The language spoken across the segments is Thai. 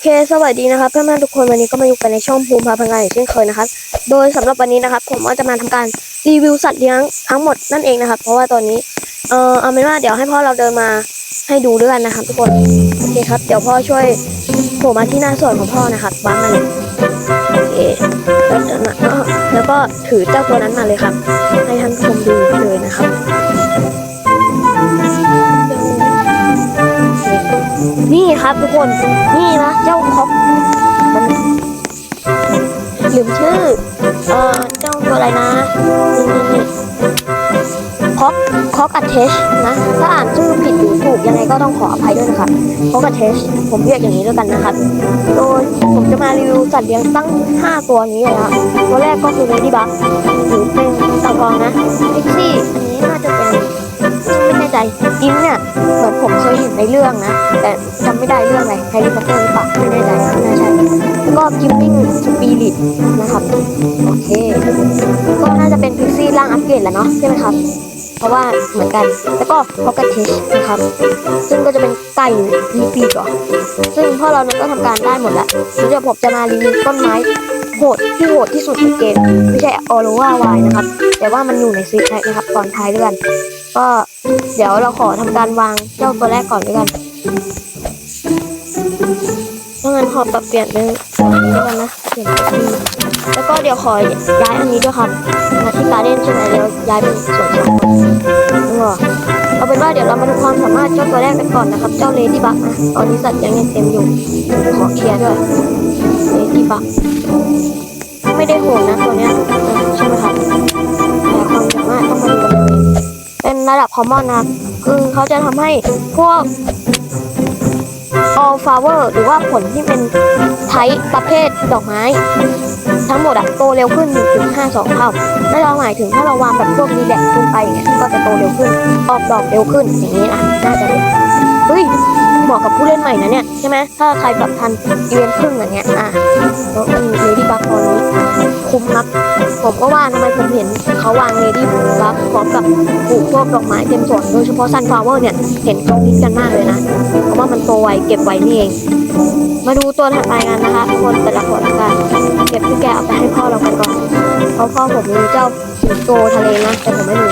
เค สวัสดีนะครับเพื่อนๆทุกคนวันนี้ก็มาอยู่กันในช่องภูมิพาพังงานอย่างเช่นเคยนะครับ โดยสำหรับวันนี้นะครับ ผมก็จะมาทำการรีวิวสัตว์เลี้ยงทั้งหมดนั่นเองนะครับ เพราะว่าตอนนี้ เออเอาเป็นว่าเดี๋ยวให้พ่อเราเดินมาให้ดูด้วยกันนะครับทุกคน โอเคครับ เดี๋ยวพ่อช่วยผล่มาที่หน้าส่วนของพ่อนะครับวางมาเลยโอเคแล้วเดินมาอ้อแล้วก็ถือเจ้าตัวนั้นมาเลยครับ ให้ท่านผู้ชมดูเลยนะครับ นี่ครับทุกคน นี่นะเจ้าคอกมันลืมชื่อ เอ่อ เจ้าตัวอะไรนะนี่นี่นี่คอกคอกอัดเทชนะ ถ้าอ่านชื่อผิดหรือถูกยังไงก็ต้องขออภัยด้วยนะครับคอกอัดเทชผมเรียกอย่างนี้ด้วยกันนะครับ โดยผมจะมารีวิวสัตว์เลี้ยงตั้ง 5 ตัวนี้เลยนะตัวแรกก็คือเลดี้บักหรือเป็นต่าทองนะพิกซี่ ใจอิมเนี่ยเหมือนผมเคยเห็นในเรื่องนะ แต่จำไม่ได้เรื่องอะไรแฮร์รี่พอตเตอร์หรือเปล่าไม่แน่ใจไม่น่าใช่แล้วก็กิมมิ่งสปิริตนะครับโอเคก็น่าจะเป็นพิกซี่ร่างอัปเกรดแหละเนาะใช่ไหมครับเพราะว่าเหมือนกันแล้วก็พ็อกเก็ตเทชนะครับ ซึ่งก็จะเป็นไก่มีปีกเหรอซึ่งพ่อเรานั้นก็ทำการได้หมดแล้วเดี๋ยวผมจะมารีวิวต้นไม้โหดที่โหดที่สุดในเกม ไม่ใช่ออโรวาวายนะครับ แต่ว่ามันอยู่ในซีแพ็คนะครับ ตอนท้ายเรื่อง ก็เดี๋ยวเราขอทำการวางเจ้าตัวแรกก่อนด้วยกันถ้างั้นขอปรับเปลี่ยนเป็นตัวนี้ด้วยกันนะเปลี่ยนเป็นนี้แล้วก็เดี๋ยวขอย้ายอันนี้ด้วยครับมาที่การเล่นใช่ไหมเดี๋ยวย้ายเป็นสวนสาธารณะเอาเป็นว่าเดี๋ยวเรามาดูความสามารถเจ้าตัวแรกกันก่อนนะครับ เจ้าเลดี้บักนะตอนนี้สัตว์ยังยังเต็มอยู่ขอเคลียร์ด้วยเลดี้บักไม่ได้โหดนะตัวเนี้ยใช่ไหมครับแต่ความสามารถต้องมาดู เป็นระดับคอมมอนนะครับ คือเขาจะทำให้พวก all flower หรือว่าผลที่เป็นไทป์ประเภทดอกไม้ ทั้งหมดอะโตเร็วขึ้น 1.52 เท่าไม่เราหมายถึงถ้าเราวางแบบพวกดีแลกซ์ลงไปเนี่ยก็จะโตเร็วขึ้น ออกดอกเร็วขึ้นอย่างนี้นะน่าจะเป็น มาะกับผู้เล่นใหม่นะเนี่ยใช่ไหมถ้าใครแบบทันอีเวนต์ครึ่งอย่างเงี้ยอะแล้วมีเลดี้บัคตอนนี้คุ้มครับผมก็ว่าทำไมผมเห็นเขาวางเลดี้บัคพร้อมกับปลูกพวกดอกไม้เต็มสวนโดยเฉพาะซันฟลาวเวอร์เนี่ยเห็นเขาฮิตกันมากเลยนะเพราะว่ามันโตไวเก็บไวนี่เอง มาดูตัวถัดไปกันนะคะทุกคนแต่ละคนกันเก็บที่แกเอาไปให้พ่อเรากันก่อนเพราะพ่อผมมีเจ้าสิงโตทะเลนะแต่ผมไม่มี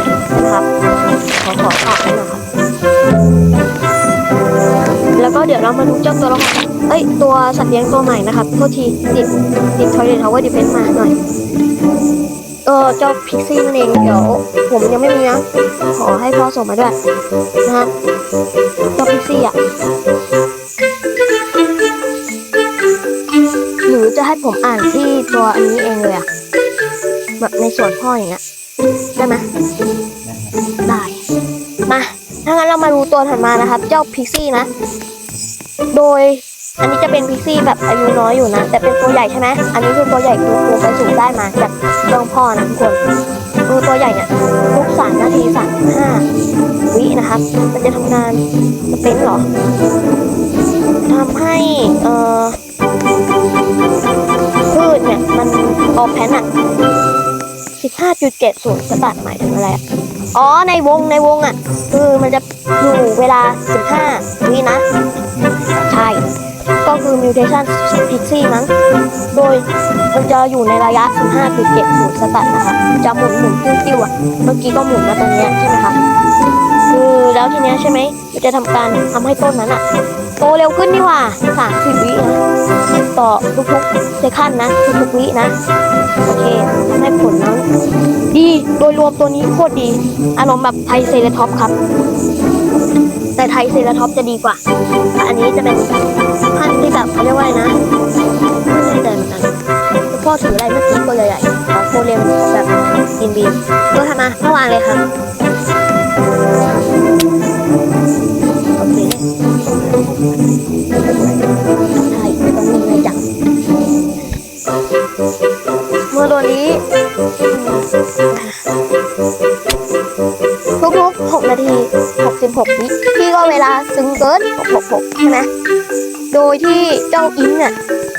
ยวเรามาดูเจ้าตัวละครเอ้ย ตัวสัตว์เลี้ยงตัวใหม่นะครับ โทษที ติด ติดทอยเลทาวเวอร์ดิเฟนมาหน่อยเออเจ้าพิกซี่นั่นเองเดี๋ยวผมยังไม่มีนะ ขอให้พ่อส่งมาด้วยนะฮะเจ้าพิกซี่อะหรือจะให้ผมอ่านที่ตัวอันนี้เองเลยอะแบบในส่วนพ่ออย่างเงี้ยได้ไหมได้มาถ้างั้นเรามาดูตัวถัดมานะครับ เจ้าพิกซี่นะ โดยอันนี้จะเป็นพิกซี่แบบอายุน้อยอยู่นะ แต่เป็นตัวใหญ่ใช่ไหมอันนี้คือตัวใหญ่คือตัวไปสูงได้มาจากเรื่องพ่อนะทุกคนคือตัวใหญ่เนี่ยทุกสามนาทีสามห้าวินะครับ มันจะทำงานสเปนเหรอทำให้เอ่อพืชเนี่ย มันออกแพนอะ15.70สตาร์ทหมายถึงอะไรอะ อ๋อในวงในวงอะ คือมันจะอยู่เวลา 15 วินะ ใช่ ก็คือ mutation pixie มั้ง โดยมันจะอยู่ในระยะ 15.70สตาร์นะคะจะหมุนหมุนติ้วๆอะเมื่อกี้ก็หมุนมาตรงเนี้ยใช่ไหมคะคือแล้วทีเนี้ยใช่ไหมมันจะทำการทำให้ต้นนั้นอะ โตเร็วขึ้นนี่ว่า 30 วินะต่อทุกๆเซคันนะทุกๆวินะ โอเคทำให้ผลนั้นดีโดยรวมตัวนี้โคตรดี อารมณ์แบบไทเซเลท็อปครับ แต่ไทเซเลท็อปจะดีกว่า อันนี้จะเป็นพันที่แบบเขาเรียกว่านะไม่แน่ใจเหมือนกันพ่อถืออะไรเมื่อกี้ตัวใหญ่ๆของโคเรมแบบอินบีมตัวทำมาพ่อวางเลยครับ ตัวนี้ทุกๆ6นาที66วิพี่ก็เวลาซึ้งเกิน666ใช่ไหมโดยที่เจ้าอินเนี่ย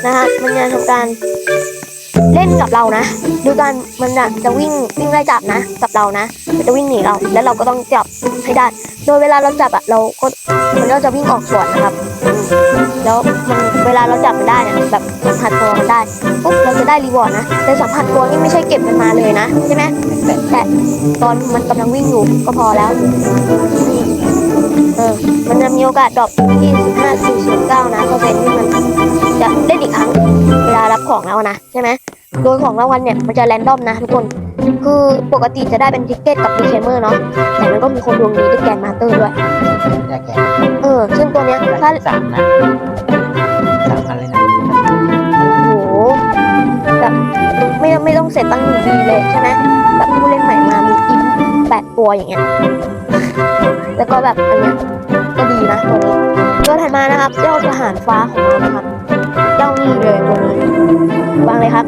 นะฮะมันจะทำการ จับเรานะดูกันมันจะวิ่งวิ่งไล่จับนะจับเรานะมันจะวิ่งหนีเราแล้วเราก็ต้องจับให้ได้ โดยเวลาเราจับอะเราก็มันก็จะวิ่งออกสวนนะครับแล้วมันเวลาเราจับมันได้เนี่ยแบบสัมผัสตัวมันได้ปุ๊บเราจะได้รีวอร์ดนะแต่สัมผัสตัวนี่ไม่ใช่เก็บมันมาเลยนะใช่ไหมแต่ตอนมันกำลังวิ่งอยู่ก็พอแล้วเออมันจะมีโอกาสดรอปที่5 4 0 9นะเปอร์เซ็นต์ที่มันจะ ของแล้วนะใช่ไหมโดยของรางวัลเนี่ยมันจะแรนดอมนะทุกคน คือปกติจะได้เป็นทิกเก็ตกับดีเคมเมอร์เนาะ แต่มันก็มีคนดวงดีได้แกนมาสเตอร์ด้วย ได้แก่เออซึ่งตัวเนี้ยถ้าสามนะสามพันเลยนะโหแบบไม่ไม่ต้องเสร็จตั้งหนึ่งปีเลยใช่ไหมแบบผู้เล่นใหม่มามีอิมแปดตัวอย่างเงี้ย แล้วก็แบบอันเนี้ยก็ดีนะตัวนี้ตัวถัดมานะครับเจ้าทหารฟ้าของเรานะครับ เจ้านี่เลยตัวนี้ วางเลยครับ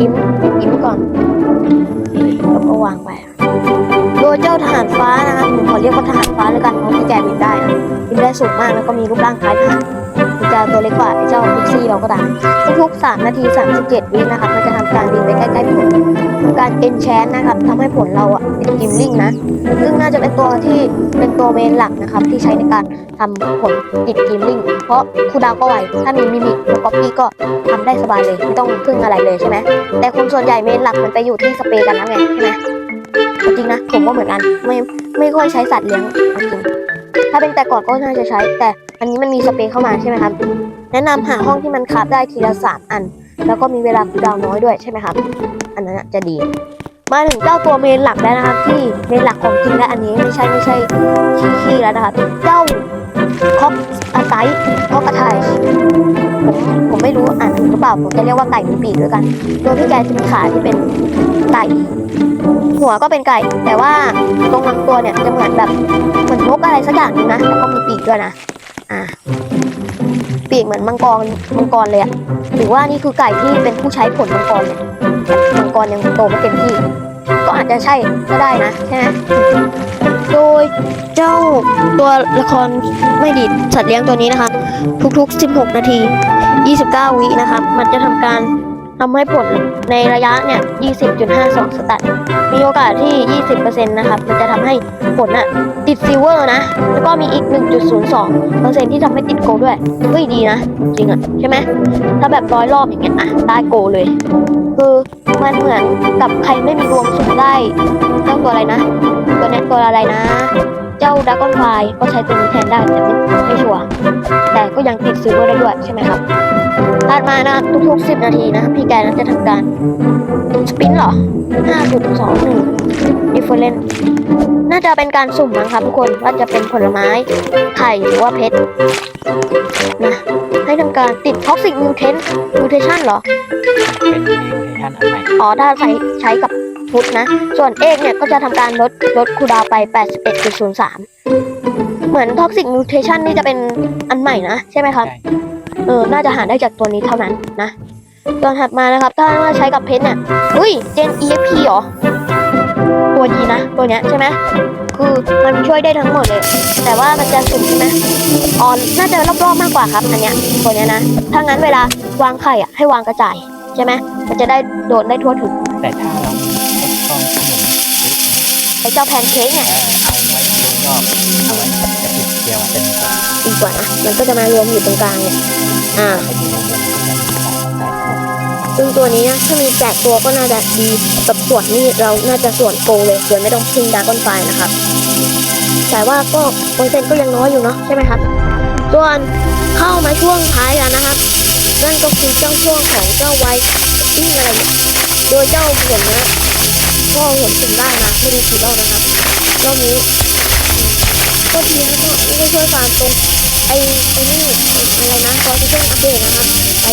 อิมอิมก่อนแล้วก็วางไปโดยเจ้าทหารฟ้านะครับผมขอเรียกว่าทหารฟ้าแล้วกันเพราะที่แกบินได้นะบินได้สูงมากแล้วก็มีรูปร่างคล้ายทหารมันจะตัวเล็กกว่าเจ้าพิกซี่เราก็ตามทุกๆ3นาที 37 วินะครับมันจะทำการบินไปใกล้ๆผม การเอนแชนนะครับทำให้ผลเราอะเป็นกิมลิงนะ ซึ่งน่าจะเป็นตัวที่เป็นตัวเมนหลักนะครับ ที่ใช้ในการทำผลติดกิมลิงเพราะคูดาวก็ไวถ้ามีมิมิกบ๊อปปี้ก็ทำได้สบายเลยไม่ต้องพึ่งอะไรเลยใช่ไหมแต่คนส่วนใหญ่เมนหลักมันไปอยู่ที่สเปรย์กันแล้วไงใช่ไหมจริงนะผมก็เหมือนกันไม่ไม่ค่อยใช้สัตว์เลี้ยงจริงถ้าเป็นแต่ก่อนก็น่าจะใช้ แต่อันนี้มันมีสเปรย์เข้ามาใช่ไหมครับแนะนำหาห้องที่มันคราฟได้ทีละสามอัน แล้วก็มีเวลาคูลดาวน้อยด้วยใช่ไหมครับ อันนั้นจะดี มาถึงเจ้าตัวเมนหลักแล้วนะครับ ที่เมนหลักของจริงและอันนี้ไม่ใช่ไม่ใช่ขี้ๆแล้วนะครับ เจ้าคอกอาไซคอกอาไทผมผมไม่รู้อ่านถูกหรือเปล่าผมจะเรียกว่าไก่มีปีกด้วยกันโดยที่แกจะมีขาที่เป็นไก่หัวก็เป็นไก่ แต่ว่าตรงลำตัวเนี่ยจะเหมือนแบบเหมือนนกอะไรสักอย่างนึงนะแล้วก็มีปีกด้วยนะ อ่า ปีกเหมือนมังกรมังกรเลยอะหรือว่านี่คือไก่ที่เป็นผู้ใช้ผลมังกรเนี่ยมังกรยังโตไม่เต็มที่ ก็อาจจะใช่ก็ได้นะใช่ไหมโดยเจ้าตัวละครไม่ดีสัตว์เลี้ยงตัวนี้นะคะ ทุกๆ 16 นาที 29 วินะครับมันจะทำการ ทำให้ผลในระยะเนี่ย 20.52 สตัตมีโอกาสที่ 20%นะครับ มันจะทำให้ผลอะติดซิลเวอร์นะ แล้วก็มีอีก 1.02เปอร์เซ็นที่ทำให้ติดโกด้วย เฮ้ยดีนะ จริงอะใช่ไหม ถ้าแบบร้อยรอบอย่างเงี้ยอะได้โกเลย คือมันเหมือนกับใครไม่มีดวงสุ่มได้เจ้าตัวอะไรนะ ตัวนี้ตัวอะไรนะ เจ้าดากอนไฟก็ใช้ตัวนี้แทนได้แต่ไม่ไม่ชัวร์แต่ก็ยังติดซิลเวอร์ได้ด้วยใช่ไหมครับ ถัดมานะครับทุกๆ10นาทีนะครับพี่แกนั้นจะทำการสปินเหรอ5.21 different น่าจะเป็นการสุ่มมั้งครับทุกคนว่าจะเป็นผลไม้ไข่หรือว่าเพชรนะให้ทำการติด toxic mutant mutation เหรอเป็นมิวเทชันอันใหม่อ๋อถ้าใช้ใช้กับฟุตนะ ส่วนเอกเนี่ยก็จะทำการลดลดคูลดาวน์ไป 81.03 เหมือน Toxic Mutation นี่จะเป็นอันใหม่นะ ใช่ไหมครับใช่ เออ น่าจะหาได้จากตัวนี้เท่านั้นนะตัวถัดมานะครับ ถ้าว่าใช้กับเพชรเนี่ยอุ้ย เจน EFP เหรอ ตัวดีนะ ตัวเนี้ยใช่ไหม คือมันช่วยได้ทั้งหมดเลย แต่ว่ามันจะสุ่มใช่ไหมอ๋อน่าจะรอบๆมากกว่าครับ อันเนี้ย ตัวเนี้ยนะ ถ้างั้นเวลาวางไข่อะให้วางกระจายใช่ไหม มันจะได้โดนได้ทั่วถึง แต่ถ้าเรามีไอ้กล้องขนมเล็กนะไอ้เจ้าแพนเค้กเนี่ยเออเอาไว้โดยรอบเอาไว้กระติกเดียวเป็นแบบดี กว่านะ มันก็จะมารวมอยู่ตรงกลางเนี่ย อ่า ซึ่งตัวนี้นะ ถ้ามีแจกตัวก็น่าจะดีแบบส่วนนี่เราน่าจะส่วนโกเลยโดยไม่ต้องพึ่งดากอนไฟนะครับ แต่ว่าก็เปอร์เซ็นต์ก็ยังน้อยอยู่เนาะใช่ไหมครับ ส่วนเข้ามาช่วงท้ายแล้วนะครับ นั่นก็คือเจ้าช่วงของเจ้าไวท์ติ้งอะไรเนี่ยโดยเจ้าผลนะก็เห็นเป็นได้นะไม่ได้กี่รอบนะครับรอบนี้ก็ทีนะก็ไม่ช่วยฟาร์มตรง ไอ้ไอ้นี่อะไรนะตอนจะเพิ่งอัปเดตนะครับไอ้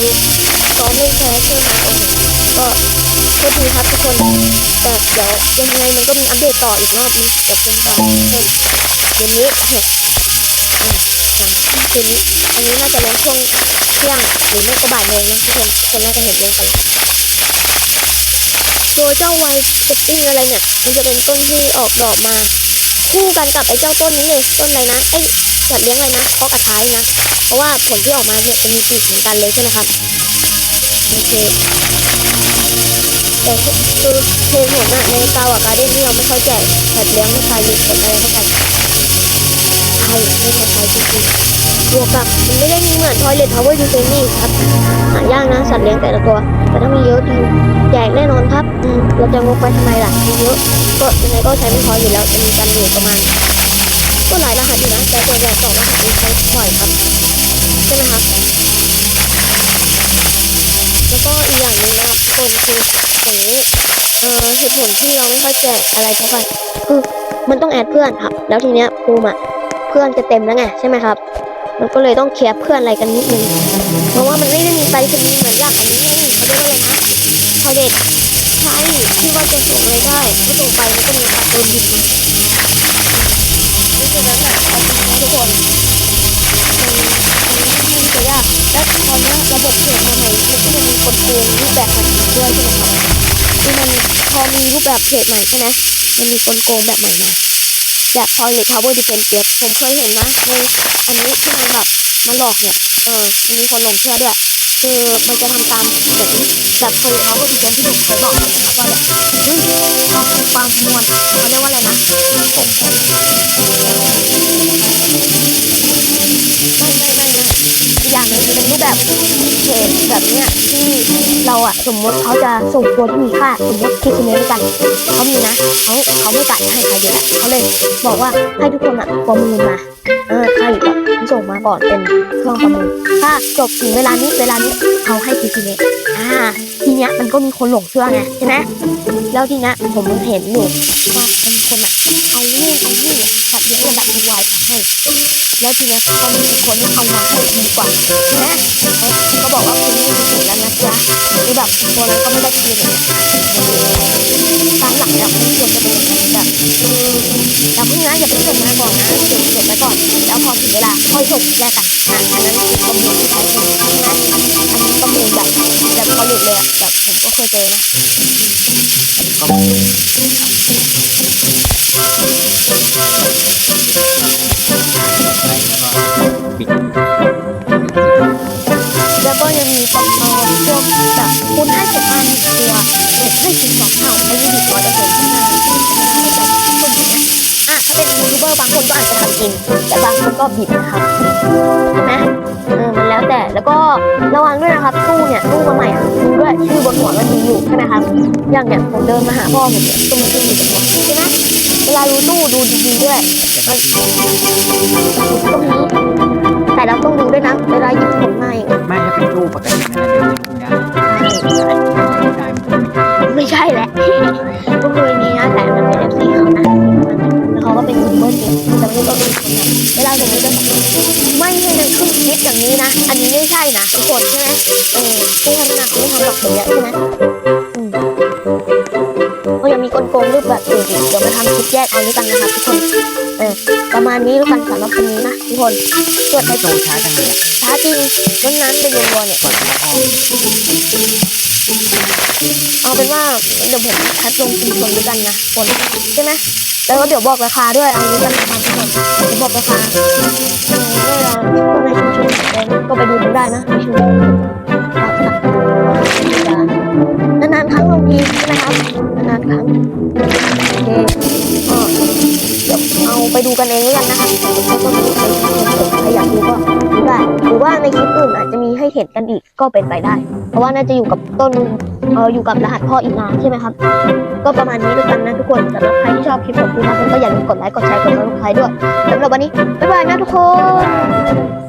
อนเล่นแคสเชื่อมาโอ้โหก็ก็ดีครับทุกคนแต่เดี๋ยวยังไงมันก็มีอัปเดตต่ออีกรอบนึงเดี๋ยวเป็นวันเช่นเดี๋ยวนี้เห็นอ่าคืนนี้อันนี้น่าจะลงช่วงเที่ยงหรือไม่ก็บ่ายโมงนะทุกคนทุกคนน่าจะเห็นลงกันแล้วโดยเจ้าไวเซตติ้งอะไรเนี่ย มันจะเป็นต้นที่ออกดอกมา คู่กันกับไอ้เจ้าต้นนี้เลยต้นอะไรนะไอ้ สัตว์เลี้ยงอะไรนะข้อกระท้ายนะ เพราะว่าผลที่ออกมาเนี่ยจะมีปีกเหมือนกันเลยใช่ไหมครับโอเคแต่คือเหตุผลอะในกาวกับการ์เด้นที่เราไม่ค่อยแจกสัตว์เลี้ยงไม่ใครหยุดอะไรเข้าไปใช่ไม่ใช่ใครจริงๆบวกกับมันไม่ได้มีเหมือนทอยเลททาวเวอร์ยูเซนี่ครับหายากนะสัตว์เลี้ยงแต่ละตัว แต่ถ้ามีเยอะจริงแจกแน่นอนครับอืมเราจะงกไปทำไมล่ะมีเยอะก็ยังไงก็ใช้ไม่พออยู่แล้วจะมีกันอยู่ประมาณ ก็หลายรหัสอยู่นะ แต่ส่วนใหญ่สองรหัสนี้ใช้บ่อยครับ ใช่ไหมครับ แล้วก็อีกอย่างนึงนะครับคนคืออย่างนี้เออเหตุผลที่เราไม่ค่อยแจกอะไรเพราะว่าคือมันต้องแอดเพื่อนครับ แล้วทีเนี้ยภูมิอะเพื่อนจะเต็มแล้วไงใช่ไหมครับมันก็เลยต้องเคลียร์เพื่อนอะไรกันนิดนึง เพราะว่ามันไม่ได้มีไปสนีย์เหมือนอย่างอันนี้นี่เขาเรียกว่าอะไรนะพอเด็ดใช่ที่ว่าจะส่งอะไรได้ไม่ส่งไปมันก็มีการโดนหยุดมา เพราะฉะนั้นอะเอาจริงนะทุกคนมันจะยากและตอนนี้ระบบเพจใหม่มันก็จะมีคนโกงรูปแบบใหม่ด้วยใช่ไหมครับคือมันพอมีรูปแบบเพจใหม่ใช่ไหมมันมีคนโกงแบบใหม่มาแบบ toilet power defense gate ผมเคยเห็นนะในอันนี้ที่มันแบบมันหลอกเนี่ย เออมันมีคนหลงเชื่อด้วย คือมันจะทำตามเหมือนแบบ toilet power defense ที่ผมเคยบอกนะครับว่าแบบเฮ้ยความความคำนวณเขาเรียกว่าอะไรนะ ไม่ไม่ไม่ไม่อีกอย่างนึงเป็นรูปแบบเพจแบบเนี้ยที่เราอะสมมติเขาจะส่งตัวที่มีค่าสมมติคิดเมด้วยกันเขามีนะเขาเขาไม่ตัดให้ใครอยู่แล้วเขาเลยบอกว่าให้ทุกคนอะประมูลมาเออใครแบบส่งมาก่อนเป็นเครื่องประมูลถ้าจบถึงเวลานี้เวลานี้เขาให้คิดเมอ่าทีเนี้ยมันก็มีคนหลงเชื่อไงใช่ไหมแล้วทีเนี้ยผมเห็นอยู่ว่าเป็นคนอะเอานู่นเอานี่ อะตัดเยอะระดับไวให้แล้วทีนี้ก็มีคนที่เอามาให้ดีกว่าใช่เขาก็บอกว่าคุณนี่ถูกแล้วนะจ๊ะคือแบบตัวนั้นก็ไม่ได้คืนเลยตามหลักเนี่ควรจะเป็นแบบคืออย่าเพิ่งนะอย่าเพิ่งส่งมาก่อนนะเก็บเก็บไว้ก่อน แล้วพอถึงเวลาค่อยส่งแยกกันอะอันนั้นคือประมูลที่แท้จริงใช่ไหมอันนี้ประมูลแบบแบบพอหลุดเลยอะแบบผมก็เคยเจอนะ แต่บางคนก็บิดนะครับใช่ไหมเออมันแล้วแต่แล้วก็ระวังด้วยนะครับตู้เนี่ยตู้มาใหม่อะดูด้วยชื่อบนหัวมันมีอยู่ใช่ไหมครับอย่างเนี่ยผมเดินมาหาพ่อผมเนี่ยตู้มันชื่ออยู่บนหัวใช่ไหมเวลาดูตู้ดูดีๆด้วยมันก็มีแต่เราต้องดูด้วยนะเวลาหยิบของมาอย่าง เป็นคนนะเวลาอย่างนี้จะไม่ให้มันขึ้นคลิปอย่างนี้นะ อันนี้ไม่ใช่นะทุกคนใช่ไหมเออที่ทำหนักที่ทำหลักอย่างเงี้ยใช่ไหมอืมก็ยังมีกลโกงรูปแบบอื่นอีกเดี๋ยวมาทำคลิปแยกเอาด้วยกันนะครับทุกคน เออ ประมาณนี้แล้วกันสำหรับวันนี้นะทุกคนตรวจไปตู้ช้าจังเลยอะช้าจริงวันนั้นเป็นยังวัวเนี่ยกดแล้วออก เอาเป็นว่าเดี๋ยวผมแคปลงชุมชนด้วยกันนะคนใช่ไหมแล้วก็เดี๋ยวบอกราคาด้วยเอานี้กันนะครับทุกคนเดี๋ยวบอกราคาเออเวลาคนในชุมชนก็ไปดูได้นะในชุมชนน นกันอีกก็เป็นไปได้ เพราะว่าน่าจะอยู่กับต้นเอออยู่กับรหัสพ่ออีกนานใช่ไหมครับ ก็ประมาณนี้ด้วยกันนะทุกคนสำหรับใครที่ชอบคลิปของคุณนะก็อย่าลืมกดไลค์กดแชร์กดซับสไครต์ด้วยสำหรับวันนี้บ๊ายบายนะทุกคน